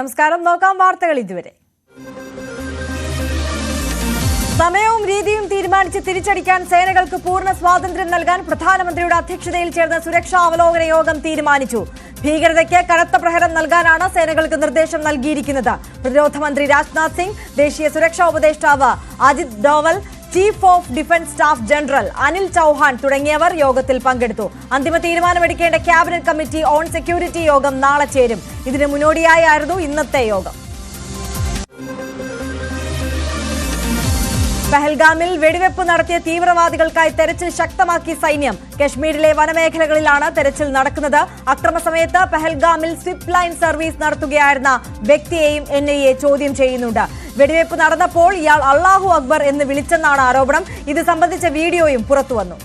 നമസ്കാരം. നോക്കാം വാർത്തകൾ ഇതുവരെ. സമയവും രീതിയും തീരുമാനിച്ച് തിരിച്ചടിക്കാൻ സേനകൾക്ക് പൂർണ സ്വാതന്ത്ര്യം നൽകാൻ പ്രധാനമന്ത്രിയുടെ അധ്യക്ഷതയിൽ ചേർന്ന സുരക്ഷാ അവലോകന യോഗം തീരുമാനിച്ചു. ഭീകരതയ്ക്ക് കനത്ത പ്രഹരം നൽകാനാണ് സേനകൾക്ക് നിർദ്ദേശം നൽകിയിരിക്കുന്നത്. പ്രതിരോധ മന്ത്രി രാജ്നാഥ് സിംഗ് ദേശീയ സുരക്ഷാ ഉപദേഷ്ടാവ് Ajit Doval chief of defence staff general Anil Chauhan തുടങ്ങിയവർ യോഗത്തിൽ പങ്കെടുത്തു. അന്തിമ തീരുമാനമെടുക്കേണ്ട ക്യാബിനറ്റ് കമ്മിറ്റി ഓൺ സെക്യൂരിറ്റി യോഗം നാളെ ചേരും. ഇതിന് മുന്നോടിയായിരുന്നു ഇന്നത്തെ യോഗം. പെഹൽഗാമിൽ വെടിവെപ്പ് നടത്തിയ തീവ്രവാദികൾക്കായി തെരച്ചിൽ ശക്തമാക്കി സൈന്യം. കശ്മീരിലെ വനമേഖലകളിലാണ് തെരച്ചിൽ നടക്കുന്നത്. അക്രമസമയത്ത് പെഹൽഗാമിൽ സ്വിപ്പ് ലൈൻ സർവീസ് നടത്തുകയായിരുന്ന വ്യക്തിയെയും എൻ ചോദ്യം ചെയ്യുന്നുണ്ട്. വെടിവെപ്പ് നടന്നപ്പോൾ ഇയാൾ അള്ളാഹു അക്ബർ എന്ന് വിളിച്ചെന്നാണ് ആരോപണം. ഇത് സംബന്ധിച്ച വീഡിയോയും പുറത്തുവന്നു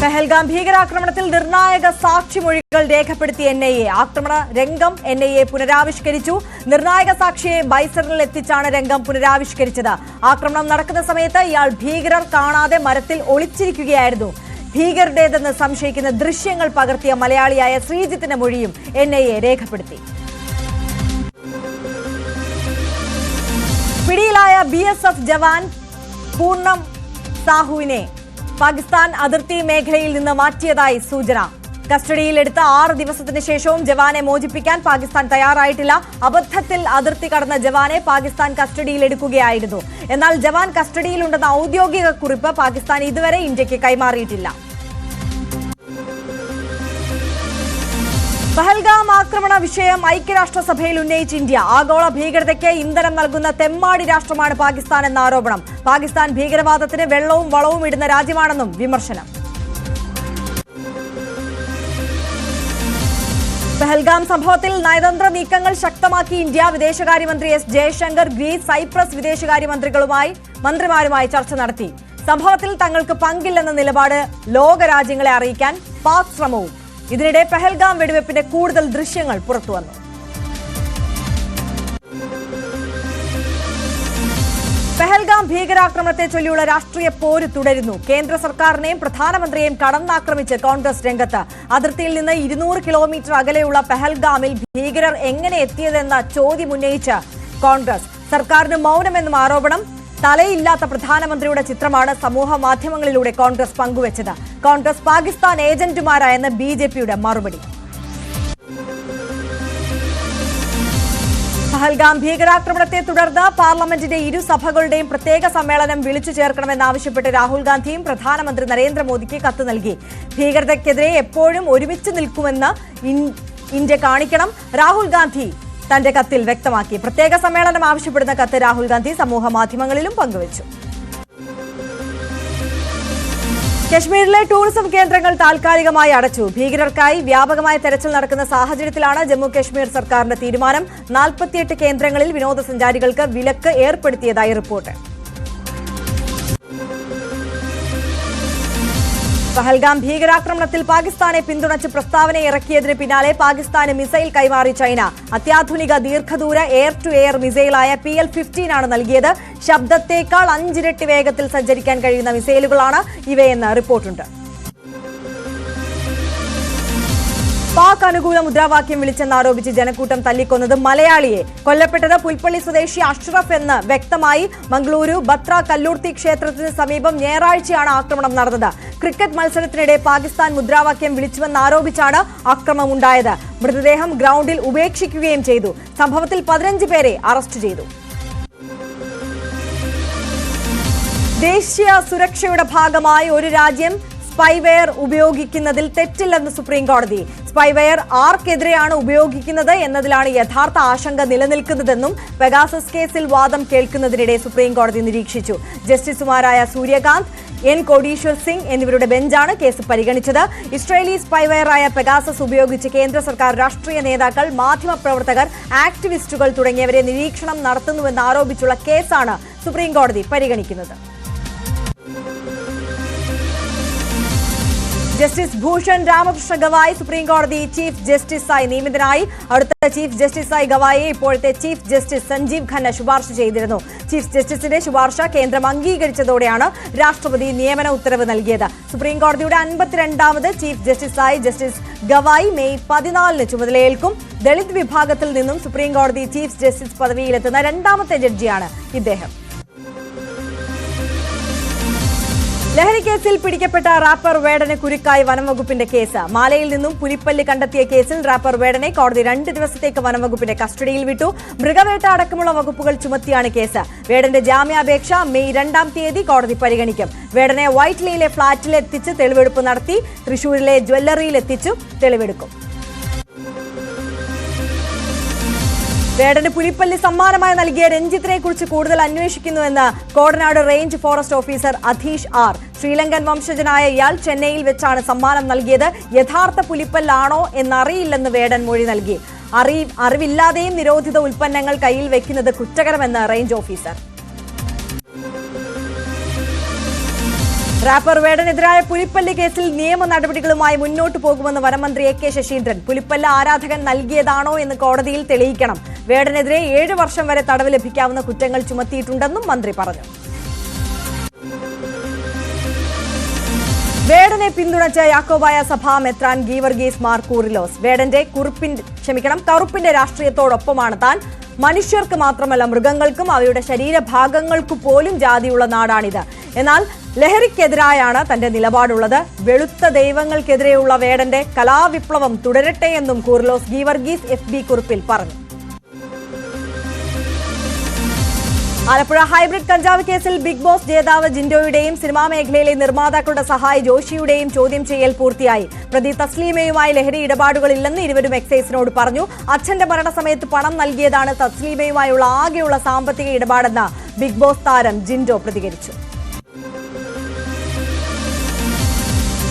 പെഹൽഗാം ഭീകരാക്രമണത്തിൽ നിർണായക സാക്ഷിമൊഴികൾ രേഖപ്പെടുത്തി എൻ ഐ എ. ആക്രമണ രംഗം എൻ ഐ എ പുനരാവിഷ്കരിച്ചു. നിർണായക സാക്ഷിയെ ബൈസറിൽ എത്തിച്ചാണ് രംഗം പുനരാവിഷ്കരിച്ചത്. ആക്രമണം നടക്കുന്ന സമയത്ത് ഇയാൾ ഭീകരർ കാണാതെ മരത്തിൽ ഒളിച്ചിരിക്കുകയായിരുന്നു. ഭീകരരുടേതെന്ന് സംശയിക്കുന്ന ദൃശ്യങ്ങൾ പകർത്തിയ മലയാളിയായ ശ്രീജിത്തിന്റെ മൊഴിയും എൻ ഐ എ രേഖപ്പെടുത്തി. പിടിയിലായ B S F jawan Purnam സാഹുവിനെ Pakistan അതിർത്തി മേഖലയിൽ നിന്ന് മാറ്റിയതായി സൂചന. കസ്റ്റഡിയിലെടുത്ത ആറ് ദിവസത്തിന് ശേഷവും ജവാനെ മോചിപ്പിക്കാൻ പാകിസ്ഥാൻ തയ്യാറായിട്ടില്ല. അബദ്ധത്തിൽ അതിർത്തി കടന്ന ജവാനെ പാകിസ്ഥാൻ കസ്റ്റഡിയിലെടുക്കുകയായിരുന്നു. എന്നാൽ ജവാൻ കസ്റ്റഡിയിലുണ്ടെന്ന ഔദ്യോഗിക കുറിപ്പ് പാകിസ്ഥാൻ ഇതുവരെ ഇന്ത്യയ്ക്ക് കൈമാറിയിട്ടില്ല. പഹൽഗാം ആക്രമണ വിഷയം ഐക്യരാഷ്ട്രസഭയിൽ ഉന്നയിച്ച് ഇന്ത്യ. ആഗോള ഭീകരതയ്ക്ക് ഇന്ധനം നൽകുന്ന തെമ്മാടി രാഷ്ട്രമാണ് പാകിസ്ഥാൻ എന്ന ആരോപണം. പാകിസ്ഥാൻ ഭീകരവാദത്തിന് വെള്ളവും വളവും ഇടുന്ന രാജ്യമാണെന്നും വിമർശനം. പഹൽഗാം സംഭവത്തിൽ നയതന്ത്ര നീക്കങ്ങൾ ശക്തമാക്കി ഇന്ത്യ വിദേശകാര്യമന്ത്രി എസ് ജയശങ്കർ ഗ്രീസ് സൈപ്രസ് വിദേശകാര്യമന്ത്രികളുമായി മന്ത്രിമാരുമായി ചർച്ച നടത്തി. സംഭവത്തിൽ തങ്ങൾക്ക് പങ്കില്ലെന്ന നിലപാട് ലോകരാജ്യങ്ങളെ അറിയിക്കാൻ പാക് ശ്രമവും. ഇതിനിടെ പെഹൽഗാം വെടിവെപ്പിന്റെ കൂടുതൽ ദൃശ്യങ്ങൾ പുറത്തുവന്നു. പെഹൽഗാം ഭീകരാക്രമണത്തെ ചൊല്ലിയുള്ള രാഷ്ട്രീയ പോര് തുടരുന്നു. കേന്ദ്ര സർക്കാരിനെയും പ്രധാനമന്ത്രിയെയും കടന്നാക്രമിച്ച് കോൺഗ്രസ് രംഗത്ത്. അതിർത്തിയിൽ നിന്ന് ഇരുന്നൂറ് കിലോമീറ്റർ അകലെയുള്ള പെഹൽഗാമിൽ ഭീകരർ എങ്ങനെ എത്തിയതെന്ന ചോദ്യം ഉന്നയിച്ച് കോൺഗ്രസ്. സർക്കാരിന് മൗനമെന്നും ആരോപണം. തലയില്ലാത്ത പ്രധാനമന്ത്രിയുടെ ചിത്രമാണ് സമൂഹ മാധ്യമങ്ങളിലൂടെ കോൺഗ്രസ് പങ്കുവച്ചത്. കോൺഗ്രസ് പാകിസ്ഥാൻ ഏജന്റുമാരായെന്ന് ബി മറുപടി. പഹൽഗാം ഭീകരാക്രമണത്തെ തുടർന്ന് പാർലമെന്റിന്റെ ഇരു സഭകളുടെയും പ്രത്യേക സമ്മേളനം വിളിച്ചു ചേർക്കണമെന്നാവശ്യപ്പെട്ട് രാഹുൽ ഗാന്ധിയും പ്രധാനമന്ത്രി നരേന്ദ്രമോദിക്ക് കത്ത് നൽകി. ഭീകരതയ്ക്കെതിരെ എപ്പോഴും ഒരുമിച്ച് നിൽക്കുമെന്ന് ഇന്ത്യ കാണിക്കണം. രാഹുൽ ഗാന്ധി തന്റെ കത്തിൽ വ്യക്തമാക്കി. പ്രത്യേക സമ്മേളനം ആവശ്യപ്പെടുന്ന കത്ത് രാഹുൽ ഗാന്ധി സമൂഹ മാധ്യമങ്ങളിലും പങ്കുവച്ചു. കശ്മീരിലെ ടൂറിസം കേന്ദ്രങ്ങൾ താൽക്കാലികമായി അടച്ചു. ഭീകരർക്കായി വ്യാപകമായ തെരച്ചിൽ നടക്കുന്ന സാഹചര്യത്തിലാണ് ജമ്മു കശ്മീർ സർക്കാരിന്റെ തീരുമാനം. നാൽപ്പത്തിയെട്ട് കേന്ദ്രങ്ങളിൽ വിനോദസഞ്ചാരികൾക്ക് വിലക്ക് ഏർപ്പെടുത്തിയതായി റിപ്പോർട്ട്. പഹൽഗാം ഭീകരാക്രമണത്തിൽ പാകിസ്ഥാനെ പിന്തുണച്ച് പ്രസ്താവന ഇറക്കിയതിന് പിന്നാലെ പാകിസ്ഥാന് മിസൈൽ കൈമാറി ചൈന. അത്യാധുനിക ദീർഘദൂര എയർ ടു എയർ മിസൈലായ പി എൽ ഫിഫ്റ്റീൻ ആണ് നൽകിയത്. ശബ്ദത്തേക്കാൾ അഞ്ചിരട്ടി വേഗത്തിൽ സഞ്ചരിക്കാൻ കഴിയുന്ന മിസൈലുകളാണ് ഇവയെന്ന് റിപ്പോർട്ടുണ്ട്. പാക് അനുകൂല മുദ്രാവാക്യം വിളിച്ചെന്നാരോപിച്ച് ജനക്കൂട്ടം തല്ലിക്കൊന്നത് മലയാളിയെ. കൊല്ലപ്പെട്ടത് പുൽപ്പള്ളി സ്വദേശി അഷ്റഫ് എന്ന് വ്യക്തമായി മംഗളൂരു ബത്ര കല്ലൂർത്തി ക്ഷേത്രത്തിന് സമീപം ഞായറാഴ്ചയാണ് ആക്രമണം നടന്നത്. ക്രിക്കറ്റ് മത്സരത്തിനിടെ പാകിസ്ഥാൻ മുദ്രാവാക്യം വിളിച്ചുവെന്നാരോപിച്ചാണ് അക്രമമുണ്ടായത്. മൃതദേഹം ഗ്രൗണ്ടിൽ ഉപേക്ഷിക്കുകയും ചെയ്തു. സംഭവത്തിൽ പതിനഞ്ച് പേരെ അറസ്റ്റ് ചെയ്തു. ദേശീയ സുരക്ഷയുടെ ഭാഗമായി ഒരു രാജ്യം സ്പൈവെയർ ഉപയോഗിക്കുന്നതിൽ തെറ്റില്ലെന്ന് സുപ്രീം കോടതി സ്പൈവെയർ ആർക്കെതിരെയാണ് ഉപയോഗിക്കുന്നത് എന്നതിലാണ് യഥാർത്ഥ ആശങ്ക നിലനിൽക്കുന്നതെന്നും പെഗാസസ് കേസിൽ വാദം കേൾക്കുന്നതിനിടെ സുപ്രീം കോടതി നിരീക്ഷിച്ചു. ജസ്റ്റിസുമാരായ സൂര്യകാന്ത് എൻ കോടീശ്വർ സിംഗ് എന്നിവരുടെ ബെഞ്ചാണ് കേസ് പരിഗണിച്ചത്. ഇസ്രയേലി സ്പൈവെയറായ പെഗാസസ് ഉപയോഗിച്ച് കേന്ദ്ര സർക്കാർ രാഷ്ട്രീയ നേതാക്കൾ മാധ്യമപ്രവർത്തകർ ആക്ടിവിസ്റ്റുകൾ തുടങ്ങിയവരെ നിരീക്ഷണം നടത്തുന്നുവെന്ന് ആരോപിച്ചുള്ള കേസാണ് സുപ്രീംകോടതി പരിഗണിക്കുന്നത്. ജസ്റ്റിസ് ഭൂഷൺ രാമകൃഷ്ണ ഗവായി സുപ്രീം കോടതി ചീഫ് ജസ്റ്റിസായി നിയമിതനായി. അടുത്ത ചീഫ് ജസ്റ്റിസായി ഗവായെ ഇപ്പോഴത്തെ ചീഫ് ജസ്റ്റിസ് സഞ്ജീവ് ഖന്ന ശുപാർശ ചെയ്തിരുന്നു. ചീഫ് ജസ്റ്റിസിന്റെ ശുപാർശ കേന്ദ്രം അംഗീകരിച്ചതോടെയാണ് രാഷ്ട്രപതി നിയമന ഉത്തരവ് നൽകിയത്. സുപ്രീം കോടതിയുടെ അൻപത്തിരണ്ടാമത് ചീഫ് ജസ്റ്റിസായി ജസ്റ്റിസ് ഗവായി മെയ് പതിനാലിന് ചുമതലയേൽക്കും. ദളിത് വിഭാഗത്തിൽ നിന്നും സുപ്രീം കോടതി ചീഫ് ജസ്റ്റിസ് പദവിയിലെത്തുന്ന രണ്ടാമത്തെ ജഡ്ജിയാണ് ഇദ്ദേഹം. ലഹരിക്കേസിൽ പിടിക്കപ്പെട്ട റാപ്പർ വേടന് കുരുക്കായി വനംവകുപ്പിന്റെ കേസ്. മാലയിൽ നിന്നും പുലിപ്പല്ല് കണ്ടെത്തിയ കേസിൽ റാപ്പർ വേടനെ കോടതി രണ്ട് ദിവസത്തേക്ക് വനംവകുപ്പിന്റെ കസ്റ്റഡിയിൽ വിട്ടു. മൃഗവേട്ട അടക്കമുള്ള വകുപ്പുകൾ ചുമത്തിയാണ് കേസ്. വേടന്റെ ജാമ്യാപേക്ഷ മെയ് രണ്ടാം തീയതി കോടതി പരിഗണിക്കും. വേടനെ വൈറ്റ്ലിയിലെ ഫ്ളാറ്റിൽ എത്തിച്ച് തെളിവെടുപ്പ് നടത്തി തൃശൂരിലെ ജ്വല്ലറിയിൽ എത്തിച്ചു തെളിവെടുക്കും. വേടന് പുലിപ്പല്ലി സമ്മാനമായി നൽകിയ രഞ്ജിത്തിനെ കുറിച്ച് കൂടുതൽ അന്വേഷിക്കുന്നുവെന്ന് Kodanad range forest officer Adheesh R. Sri Lankan വംശജനായ ഇയാൾ ചെന്നൈയിൽ വെച്ചാണ് സമ്മാനം നൽകിയത്. യഥാർത്ഥ പുലിപ്പല്ലാണോ എന്നറിയില്ലെന്ന് വേടൻ മൊഴി നൽകി. അറി അറിവില്ലാതെയും നിരോധിത ഉൽപ്പന്നങ്ങൾ കയ്യിൽ വെക്കുന്നത് കുറ്റകരമെന്ന് റേഞ്ച് ഓഫീസർ. റാപ്പർ വേടനെതിരായ പുലിപ്പല്ലി കേസിൽ നിയമ നടപടികളുമായി മുന്നോട്ടു പോകുമെന്ന് വനമന്ത്രി എ കെ ശശീന്ദ്രൻ. പുലിപ്പല്ല ആരാധകൻ നൽകിയതാണോ എന്ന് കോടതിയിൽ തെളിയിക്കണം. വേടനെതിരെ ഏഴ് വർഷം വരെ തടവ് ലഭിക്കാവുന്ന കുറ്റങ്ങൾ ചുമത്തിയിട്ടുണ്ടെന്നും മന്ത്രി പറഞ്ഞു. വേടനെ പിന്തുണച്ച യാക്കോബായ സഭാ മെത്രാൻ ഗീവർഗീസ് മാർ കൂറിലോസ് വേടന്റെ കുറുപ്പിന്റെ ക്ഷമിക്കണം കറുപ്പിന്റെ രാഷ്ട്രീയത്തോടൊപ്പമാണ് താൻ. മനുഷ്യർക്ക് മാത്രമല്ല മൃഗങ്ങൾക്കും അവയുടെ ശരീരഭാഗങ്ങൾക്കു പോലും ജാതിയുള്ള നാടാണിത്. എന്നാൽ ലഹരിക്കെതിരായാണ് തന്റെ നിലപാടുള്ളത്. വെളുത്ത ദൈവങ്ങൾക്കെതിരെയുള്ള വേടന്റെ കലാവിപ്ലവം തുടരട്ടെ എന്നും കൂർലോസ് ഗീവർഗീസ് എഫ് ബി കുറിപ്പിൽ പറഞ്ഞു. ആലപ്പുഴ ഹൈബ്രിഡ് കഞ്ചാവ് കേസിൽ ബിഗ് ബോസ് ജേതാവ് ജിൻഡോയുടെയും സിനിമാ മേഖലയിലെ നിർമ്മാതാക്കളുടെ സഹായി ജോഷിയുടെയും ചോദ്യം ചെയ്യൽ പൂർത്തിയായി. പ്രതി തസ്ലീമയുമായി ലഹരി ഇടപാടുകളില്ലെന്ന് ഇരുവരും എക്സൈസിനോട് പറഞ്ഞു. അച്ഛന്റെ മരണസമയത്ത് പണം നൽകിയതാണ് തസ്ലീമയുമായുള്ള ആകെയുള്ള സാമ്പത്തിക ഇടപാടെന്ന് ബിഗ് ബോസ് താരം ജിൻഡോ പ്രതികരിച്ചു.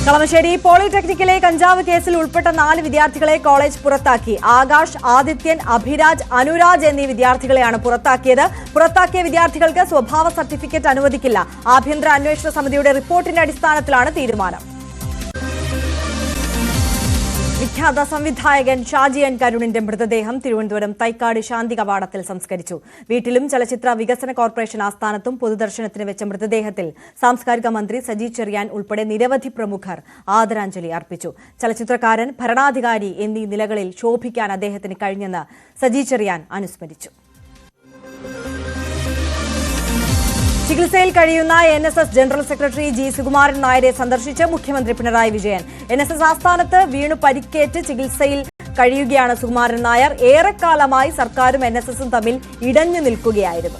കളമശ്ശേരി പോളിടെക്നിക്കിലെ കഞ്ചാവ് കേസിൽ ഉൾപ്പെട്ട നാല് വിദ്യാർത്ഥികളെ കോളേജ് പുറത്താക്കി. ആകാശ് ആദിത്യൻ അഭിരാജ് അനുരാജ് എന്നീ വിദ്യാർത്ഥികളെയാണ് പുറത്താക്കിയത്. പുറത്താക്കിയ വിദ്യാർത്ഥികൾക്ക് സ്വഭാവ സർട്ടിഫിക്കറ്റ് അനുവദിക്കില്ല. ആഭ്യന്തര അന്വേഷണ സമിതിയുടെ റിപ്പോർട്ടിന്റെ അടിസ്ഥാനത്തിലാണ് തീരുമാനം. വിഖ്യാത സംവിധായകൻ ഷാജി എൻ കരുണിന്റെ മൃതദേഹം തിരുവനന്തപുരം തൈക്കാട് ശാന്തി കവാടത്തിൽ സംസ്കരിച്ചു. വീട്ടിലും ചലച്ചിത്ര വികസന കോർപ്പറേഷൻ ആസ്ഥാനത്തും പൊതുദർശനത്തിന് വെച്ച മൃതദേഹത്തിൽ സാംസ്കാരിക മന്ത്രി സജി ചെറിയാൻ ഉൾപ്പെടെ നിരവധി പ്രമുഖർ ആദരാഞ്ജലി അർപ്പിച്ചു. ചലച്ചിത്രകാരൻ ഭരണാധികാരി എന്നീ നിലകളിൽ ശോഭിക്കാൻ അദ്ദേഹത്തിന് കഴിഞ്ഞെന്ന് സജി ചെറിയാൻ അനുസ്മരിച്ചു. ചികിത്സയിൽ കഴിയുന്ന N S S general secretary G Sukumaran Nair സന്ദർശിച്ച് മുഖ്യമന്ത്രി Pinarayi Vijayan. N S S ആസ്ഥാനത്ത് വീണു പരിക്കേറ്റ് ചികിത്സയിൽ കഴിയുകയാണ് സുകുമാരൻ നായർ. ഏറെക്കാലമായി സർക്കാരും എൻ എസ് എസും തമ്മിൽ ഇടഞ്ഞു നിൽക്കുകയായിരുന്നു.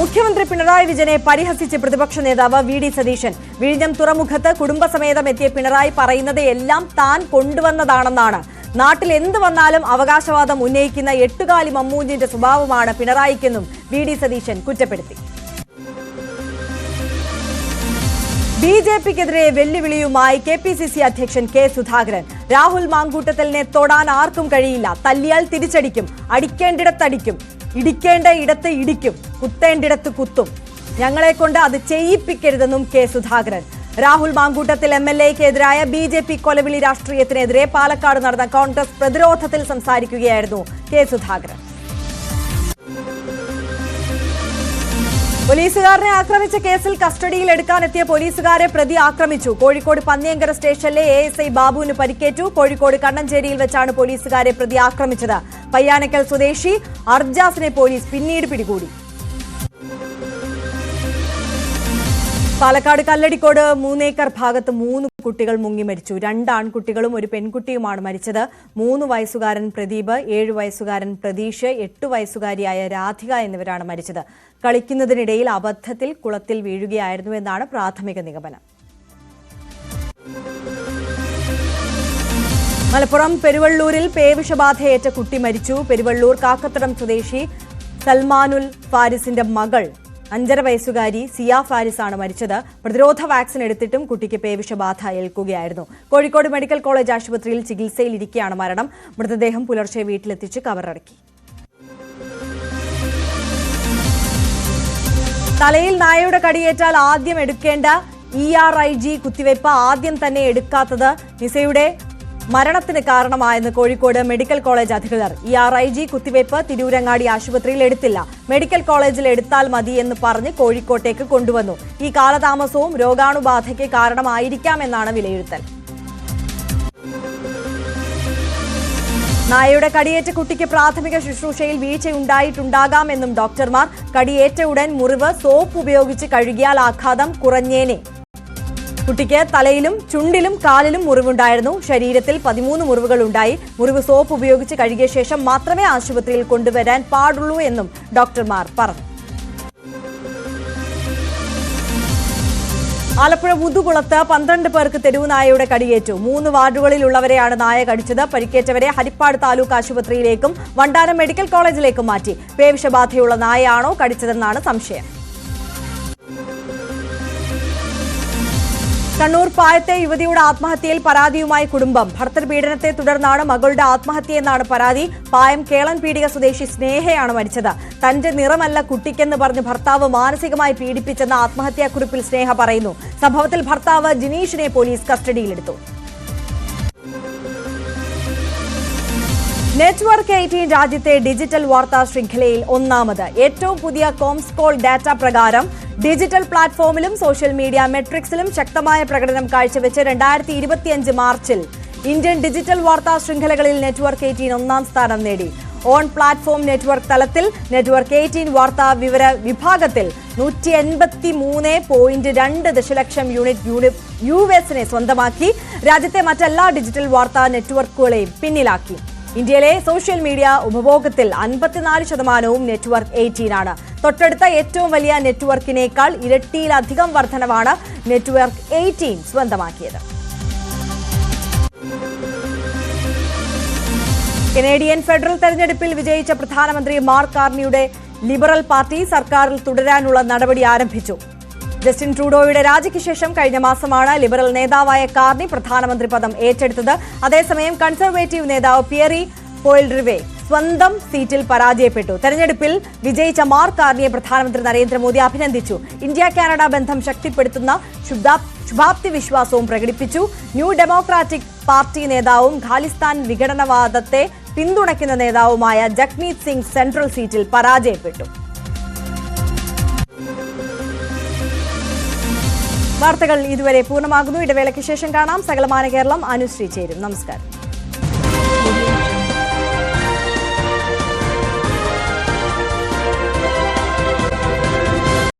മുഖ്യമന്ത്രി പിണറായി വിജയനെ പരിഹസിച്ച് പ്രതിപക്ഷ നേതാവ് വി ഡി സതീശൻ. വിഴിഞ്ഞം തുറമുഖത്ത് കുടുംബസമേതം എത്തിയ പിണറായി പറയുന്നത് എല്ലാം താൻ കൊണ്ടുവന്നതാണെന്നാണ് നാട്ടിൽ എന്ത് വന്നാലും അവകാശവാദം ഉന്നയിക്കുന്ന എട്ടുകാലി മമ്മൂഞ്ഞിന്റെ സ്വഭാവമാണ് പിണറായിക്കെന്നും വി ഡി സതീശൻ കുറ്റപ്പെടുത്തി. ബി ജെ പിക്കെതിരെ വെല്ലുവിളിയുമായി കെ പി സി സി അധ്യക്ഷൻ കെ സുധാകരൻ. രാഹുൽ മാങ്കൂട്ടത്തലിനെ തൊടാൻ ആർക്കും കഴിയില്ല. തല്ലിയാൽ തിരിച്ചടിക്കും. അടിക്കേണ്ടിടത്തടിക്കും. ഇടിക്കേണ്ട ഇടത്ത് ഇടിക്കും. കുത്തേണ്ടിടത്ത് കുത്തും. ഞങ്ങളെ കൊണ്ട് അത് ചെയ്യിപ്പിക്കരുതെന്നും K Sudhakaran. Rahul Mamkootathil M L എക്കെതിരായ B J P കൊലവിളി രാഷ്ട്രീയത്തിനെതിരെ പാലക്കാട് നടന്ന കോൺഗ്രസ് പ്രതിരോധത്തിൽ സംസാരിക്കുകയായിരുന്നു കെ സുധാകരൻ. പോലീസുകാരനെ ആക്രമിച്ച കേസിൽ കസ്റ്റഡിയിൽ എടുക്കാനെത്തിയ പോലീസുകാരെ പ്രതി ആക്രമിച്ചു. കോഴിക്കോട് പന്നിയങ്കര സ്റ്റേഷനിലെ എ എസ് ഐ ബാബുവിന് പരിക്കേറ്റു. കോഴിക്കോട് കണ്ണഞ്ചേരിയിൽ വെച്ചാണ് പോലീസുകാരെ പ്രതി ആക്രമിച്ചത്. പയ്യാനക്കൽ സ്വദേശി അർജാസിനെ പോലീസ് പിന്നീട് പിടികൂടി. പാലക്കാട് കല്ലടിക്കോട് മൂന്നേക്കർ ഭാഗത്ത് മൂന്ന് കുട്ടികൾ മുങ്ങി മരിച്ചു. രണ്ട് ആൺകുട്ടികളും ഒരു പെൺകുട്ടിയുമാണ് മരിച്ചത്. മൂന്ന് വയസ്സുകാരൻ പ്രദീപ് ഏഴു വയസ്സുകാരൻ പ്രതീഷ് എട്ട് വയസ്സുകാരിയായ രാധിക എന്നിവരാണ് മരിച്ചത്. കളിക്കുന്നതിനിടയിൽ അബദ്ധത്തിൽ കുളത്തിൽ വീഴുകയായിരുന്നുവെന്നാണ് പ്രാഥമിക നിഗമനം. മലപ്പുറം പെരുവള്ളൂരിൽ പേവിഷബാധയേറ്റ കുട്ടി മരിച്ചു. പെരുവള്ളൂർ കാക്കത്തടം സ്വദേശി സൽമാനുൽ ഫാരിസിന്റെ മകൾ അഞ്ചര വയസ്സുകാരി സിയ ആണ് മരിച്ചത്. പ്രതിരോധ വാക്സിൻ എടുത്തിട്ടും കുട്ടിക്ക് പേവിഷബാധ ഏൽക്കുകയായിരുന്നു. കോഴിക്കോട് മെഡിക്കൽ കോളേജ് ആശുപത്രിയിൽ ചികിത്സയിലിരിക്കെയാണ് മരണം. മൃതദേഹം പുലർച്ചെ വീട്ടിലെത്തിച്ച് കവറടക്കി തലയിൽ നായയുടെ കടിയേറ്റാൽ ആദ്യം എടുക്കേണ്ട ഇ ആർ ഐ ജി കുത്തിവയ്പ് ആദ്യം തന്നെ എടുക്കാത്തത് നിസയുടെ മരണത്തിന് കാരണമായെന്ന് കോഴിക്കോട് മെഡിക്കൽ കോളേജ് അധികൃതർ. ഇ ആർ ഐ ജി കുത്തിവയ്പ് തിരൂരങ്ങാടി ആശുപത്രിയിൽ എടുത്തില്ല. മെഡിക്കൽ കോളേജിൽ എടുത്താൽ മതി എന്ന് പറഞ്ഞ് കോഴിക്കോട്ടേക്ക് കൊണ്ടുവന്നു. ഈ കാലതാമസവും രോഗാണുബാധയ്ക്ക് കാരണമായിരിക്കാമെന്നാണ് വിലയിരുത്തൽ. നായയുടെ കടിയേറ്റ കുട്ടിക്ക് പ്രാഥമിക ശുശ്രൂഷയിൽ വീഴ്ചയുണ്ടായിട്ടുണ്ടാകാമെന്നും ഡോക്ടർമാർ. കടിയേറ്റ ഉടൻ മുറിവ് സോപ്പ് ഉപയോഗിച്ച് കഴുകിയാൽ ആഘാതം കുറഞ്ഞേനെ. കുട്ടിക്ക് തലയിലും ചുണ്ടിലും കാലിലും മുറിവുണ്ടായിരുന്നു. ശരീരത്തിൽ പതിമൂന്ന് മുറിവുകൾ ഉണ്ടായി മുറിവ് സോപ്പ് ഉപയോഗിച്ച് കഴുകിയ ശേഷം മാത്രമേ ആശുപത്രിയിൽ കൊണ്ടുവരാൻ പാടുള്ളൂ എന്നും ഡോക്ടർമാർ പറഞ്ഞു. ആലപ്പുഴ മുതുകുളത്ത് പന്ത്രണ്ട് പേർക്ക് തെരുവ് നായയുടെ കടിയേറ്റു. മൂന്ന് വാർഡുകളിലുള്ളവരെയാണ് നായ കടിച്ചത്. പരിക്കേറ്റവരെ ഹരിപ്പാട് താലൂക്ക് ആശുപത്രിയിലേക്കും വണ്ടാനം മെഡിക്കൽ കോളേജിലേക്കും മാറ്റി. പേവിഷബാധയുള്ള നായയാണോ കടിച്ചതെന്നാണ് സംശയം. കണ്ണൂർ പായത്തെ യുവതിയുടെ ആത്മഹത്യയിൽ പരാതിയുമായി കുടുംബം. ഭർത്തൃപീഡനത്തെ തുടർന്നാണ് മകളുടെ ആത്മഹത്യയെന്നാണ് പരാതി. പായം കേളൻ പീടിക സ്വദേശി സ്നേഹയാണ് മരിച്ചത്. തന്റെ നിറമല്ല കുട്ടിക്കെന്ന് പറഞ്ഞ് ഭർത്താവ് മാനസികമായി പീഡിപ്പിച്ചെന്ന ആത്മഹത്യാക്കുറിപ്പിൽ സ്നേഹ പറയുന്നു. സംഭവത്തിൽ ഭർത്താവ് ജിനീഷിനെ പോലീസ് കസ്റ്റഡിയിലെടുത്തു. നെറ്റ്വർക്ക് എയ്റ്റീൻ രാജ്യത്തെ ഡിജിറ്റൽ വാർത്താ ശൃംഖലയിൽ ഒന്നാമത്. ഏറ്റവും പുതിയ കോംസ്കോൾ ഡാറ്റ പ്രകാരം ഡിജിറ്റൽ പ്ലാറ്റ്ഫോമിലും സോഷ്യൽ മീഡിയ മെട്രിക്സിലും ശക്തമായ പ്രകടനം കാഴ്ചവെച്ച് രണ്ടായിരത്തി ഇരുപത്തിയഞ്ച് മാർച്ചിൽ ഇന്ത്യൻ ഡിജിറ്റൽ വാർത്താ ശൃംഖലകളിൽ നെറ്റ്വർക്ക് എയ്റ്റീൻ ഒന്നാം സ്ഥാനം നേടി. ഓൺ പ്ലാറ്റ്ഫോം നെറ്റ്വർക്ക് തലത്തിൽ നെറ്റ്വർക്ക് എയ്റ്റീൻ വാർത്താ വിവര വിഭാഗത്തിൽ നൂറ്റി എൺപത്തി മൂന്ന് പോയിന്റ് രണ്ട് ദശലക്ഷം യൂണിറ്റ് യൂണി യു എസിനെ സ്വന്തമാക്കി. രാജ്യത്തെ മറ്റെല്ലാ ഡിജിറ്റൽ വാർത്താ നെറ്റ്വർക്കുകളെയും പിന്നിലാക്കി. ഇന്ത്യയിലെ സോഷ്യൽ മീഡിയ ഉപഭോഗത്തിൽ അൻപത്തിനാല് ശതമാനവും നെറ്റ്വർക്ക് എയ്റ്റീൻ ആണ് തൊട്ടടുത്ത ഏറ്റവും വലിയ നെറ്റ്വർക്കിനേക്കാൾ ഇരട്ടിയിലധികം വർധനവാണ് നെറ്റ്വർക്ക് എയ്റ്റീൻ സ്വന്തമാക്കിയത്. കനേഡിയൻ ഫെഡറൽ തെരഞ്ഞെടുപ്പിൽ വിജയിച്ച പ്രധാനമന്ത്രി മാർക്ക് കാർണിയുടെ ലിബറൽ പാർട്ടി സർക്കാരിൽ തുടരാനുള്ള നടപടി ആരംഭിച്ചു. ജസ്റ്റിൻ ട്രൂഡോയുടെ രാജിക്ക് ശേഷം കഴിഞ്ഞ മാസമാണ് ലിബറൽ നേതാവായ കാർണി പ്രധാനമന്ത്രി പദം ഏറ്റെടുത്തത്. അതേസമയം കൺസർവേറ്റീവ് നേതാവ് പിയറി പോയിൽറിവെ സ്വന്തം സീറ്റിൽ പരാജയപ്പെട്ടു. തെരഞ്ഞെടുപ്പിൽ വിജയിച്ച മാർ കാർണിയെ പ്രധാനമന്ത്രി നരേന്ദ്രമോദി അഭിനന്ദിച്ചു. ഇന്ത്യ കാനഡ ബന്ധം ശക്തിപ്പെടുത്തുന്ന ശുഭാപ്തി വിശ്വാസവും പ്രകടിപ്പിച്ചു. ന്യൂ ഡെമോക്രാറ്റിക് പാർട്ടി നേതാവും ഖാലിസ്ഥാൻ വിഘടനവാദത്തെ പിന്തുണയ്ക്കുന്ന നേതാവുമായ ജഗ്മീത് സിംഗ് സെൻട്രൽ സീറ്റിൽ പരാജയപ്പെട്ടു. വാർത്തകൾ ഇതുവരെ പൂർണമാകുന്നു. ഇടവേളയ്ക്ക് ശേഷം കാണാം. സകലമാന കേരളം അനുശ്രീ ചേരും. നമസ്കാരം.